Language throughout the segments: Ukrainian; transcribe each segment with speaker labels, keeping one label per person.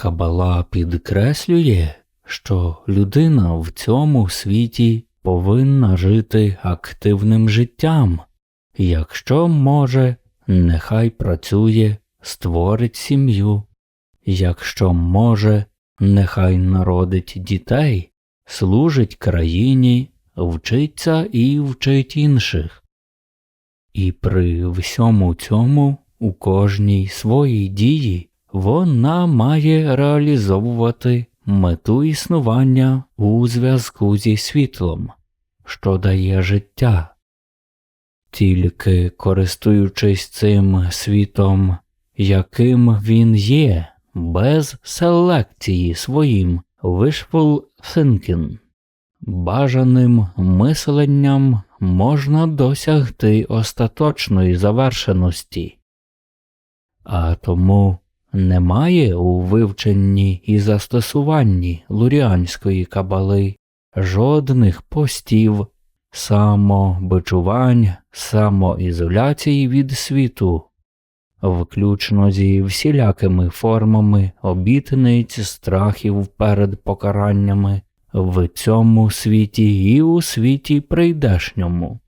Speaker 1: Кабала підкреслює, що людина в цьому світі повинна жити активним життям. Якщо може, нехай працює, створить сім'ю. Якщо може, нехай народить дітей, служить країні, вчиться і вчить інших. І при всьому цьому у кожній своїй дії вона має реалізовувати мету існування у зв'язку зі світлом, що дає життя. Тільки користуючись цим світом, яким він є, без селекції своїм wishful thinking, бажаним мисленням можна досягти остаточної завершеності, а тому немає у вивченні і застосуванні луріанської кабали жодних постів, самобичувань, самоізоляції від світу, включно зі всілякими формами обітниць, страхів перед покараннями в цьому світі і у світі прийдешньому.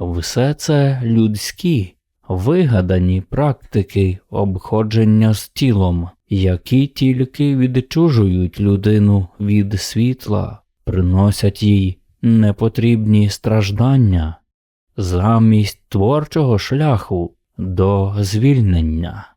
Speaker 1: Все це людські, вигадані практики обходження з тілом, які тільки відчужують людину від світла, приносять їй непотрібні страждання замість творчого шляху до звільнення.